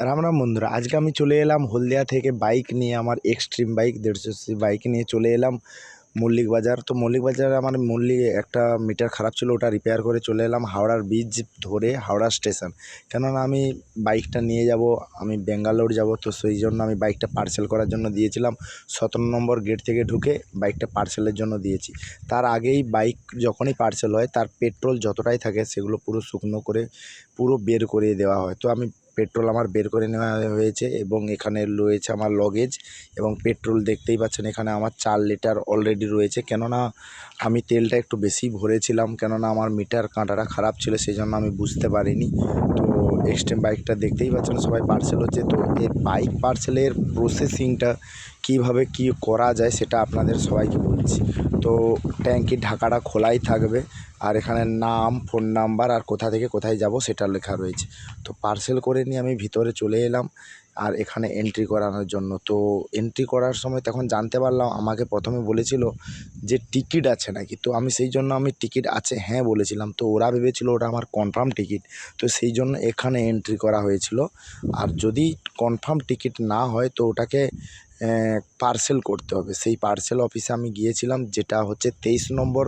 রাম রাম বন্ধুরা, আজকে আমি চলে এলাম হলদিয়া থেকে বাইক নিয়ে, আমার এক্সট্রিম বাইক দেড়শো সি বাইক নিয়ে চলে এলাম মল্লিক বাজার। তো মল্লিক বাজারে আমার মল্লিক একটা মিটার খারাপ ছিল, ওটা রিপেয়ার করে চলে এলাম হাওড়ার ব্রিজ ধরে হাওড়া স্টেশন কেননা আমি বাইকটা নিয়ে যাব, আমি ব্যাঙ্গালোর যাব, তো সেই জন্য আমি বাইকটা পার্সেল করার জন্য দিয়েছিলাম। সতেরো নম্বর গেট থেকে ঢুকে বাইকটা পার্সেলের জন্য দিয়েছি। তার আগেই বাইক যখনই পার্সেল হয়, তার পেট্রোল যতটাই থাকে, সেগুলো পুরো শুকনো করে, পুরো বের করে দেওয়া হয়। তো আমি পেট্রোল আমার বের করে নেওয়া হয়েছে এবং এখানে রয়েছে আমার লগেজ এবং পেট্রোল দেখতেই পাচ্ছেন এখানে আমার চার লিটার অলরেডি রয়েছে। কেননা আমি তেলটা একটু বেশি ভরেছিলাম, কেননা আমার মিটার কাঁটাটা খারাপ ছিল সেই জন্য আমি বুঝতে পারিনি। তো এক্সট্রিম বাইকটা দেখতেই পাচ্ছেন সবাই পার্সেল হচ্ছে। তো এর বাইক পার্সেলের প্রসেসিংটা কীভাবে কী করা যায়, সেটা আপনাদের সবাইকে বলছি। তো ট্যাঙ্কির ঢাকাটা খোলাই থাকবে। আর এখানে নাম, ফোন নাম্বার আর কোথা থেকে কোথায় যাব সেটা লেখা রয়েছে। তো পার্সেল করে নিয়ে আমি ভিতরে চলে এলাম আর এখানে এন্ট্রি করানোর জন্য। তো এন্ট্রি করার সময় তখন জানতে পারলাম, আমাকে প্রথমে বলেছিল যে টিকিট আছে নাকি। তো আমি সেই জন্য আমি টিকিট আছে হ্যাঁ বলেছিলাম। তো ওরা ভেবেছিল ওটা আমার কনফার্ম টিকিট তো সেই জন্য এখানে এন্ট্রি করা হয়েছিল। আর যদি কনফার্ম টিকিট না হয়, তো ওটাকে পার্সেল করতে হবে। সেই পার্সেল অফিসে আমি গিয়েছিলাম, যেটা হচ্ছে তেইশ নম্বর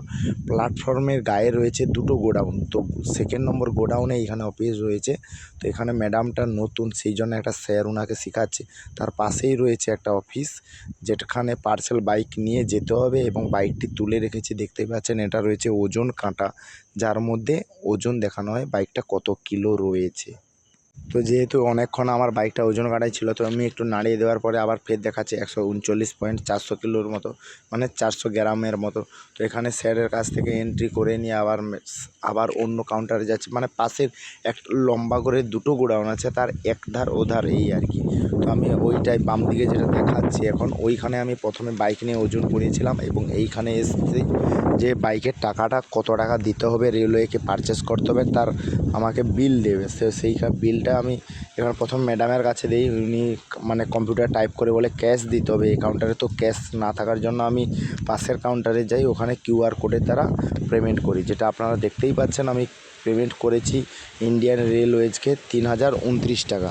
প্ল্যাটফর্মের গায়ে রয়েছে দুটো গোডাউন। তো সেকেন্ড নম্বর গোডাউনে এখানে অফিস রয়েছে। তো এখানে ম্যাডামটা নতুন, সেই জন্য একটা স্যার ওনাকে শেখাচ্ছে। তার পাশেই রয়েছে একটা অফিস যেখানে পার্সেল বাইক নিয়ে যেতে হবে এবং বাইকটি তুলে রেখেছি। দেখতেই পাচ্ছেন, এটা রয়েছে ওজন কাঁটা। যার মধ্যে ওজন দেখানো হয় বাইকটা কত কিলো রয়েছে। তো যেহেতু অনেকক্ষণ আমার বাইকটা ওজন কাটাই ছিল, তো আমি একটু নাড়িয়ে দেওয়ার পরে আবার ফের দেখাচ্ছে একশো উনচল্লিশ পয়েন্ট চারশো কিলোর মতো মানে চারশো গ্রামের মতো। তো এখানে স্যারের কাছ থেকে এন্ট্রি করে নিয়ে আবার আবার অন্য কাউন্টারে যাচ্ছি মানে পাশের এক লম্বা করে দুটো গোডাউন আছে, তার এক ধার ও ধার এই আর কি। তো আমি ওইটাই বাম দিকে যেটা দেখাচ্ছি, এখন ওইখানে আমি প্রথমে বাইক নিয়ে ওজন করিয়েছিলাম এবং এইখানে এসে যে বাইকের টাকাটা কত টাকা দিতে হবে রেলওয়েকে পারচেস করতে হবে, তার আমাকে বিল দেবে। সে সেই বিলটা আমি এবার প্রথম ম্যাডামের কাছে দিই, উনি মানে কম্পিউটার টাইপ করে বলে ক্যাশ দিতে হবে। এই কাউন্টারে তো ক্যাশ না থাকার জন্য আমি পাশের কাউন্টারে যাই, ওখানে কিউআর কোডের দ্বারা পেমেন্ট করি। যেটা আপনারা দেখতেই পাচ্ছেন, আমি পেমেন্ট করেছি ইন্ডিয়ান রেলওয়েজকে তিন হাজার উনত্রিশ টাকা।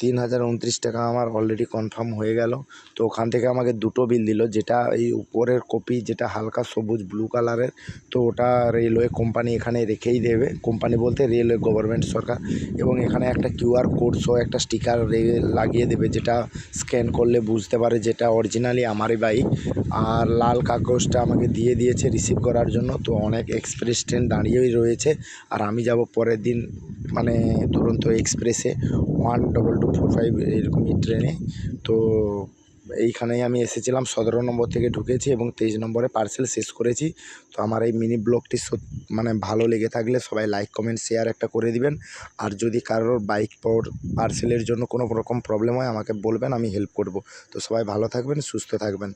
তিন হাজার উনত্রিশ টাকা আমার অলরেডি কনফার্ম হয়ে গেল। তো ওখান থেকে আমাকে দুটো বিল দিল, যেটা এই উপরের কপি যেটা হালকা সবুজ ব্লু কালারের তো ওটা রেলওয়ে কোম্পানি এখানে রেখেই দেবে। কোম্পানি বলতে রেলওয়ে গভর্নমেন্ট সরকার। এবং এখানে একটা কিউআর কোড সহ একটা স্টিকার লাগিয়ে দেবে, যেটা স্ক্যান করলে বুঝতে পারে যেটা অরিজিনালি আমারই বাইক আর লাল কাগজটা আমাকে দিয়ে দিয়েছে রিসিভ করার জন্য। তো অনেক এক্সপ্রেস ট্রেন দাঁড়িয়েই রয়েছে। আর আমি যাব পরের দিন মানে দুরন্ত এক্সপ্রেসে one double two four five এরকমই ট্রেনে। তো এইখানেই আমি এসেছিলাম, সতেরো নম্বর থেকে ঢুকেছি এবং তেইশ নম্বরে পার্সেল শেষ করেছি। তো আমার এই মিনি ব্লগটি মানে ভালো লেগে থাকলে সবাই লাইক, কমেন্ট, শেয়ার একটা করে দিবেন। আর যদি কারোর বাইক পর পার্সেলের জন্য কোনো রকম প্রবলেম হয়, আমাকে বলবেন, আমি হেল্প করব। তো সবাই ভালো থাকবেন, সুস্থ থাকবেন।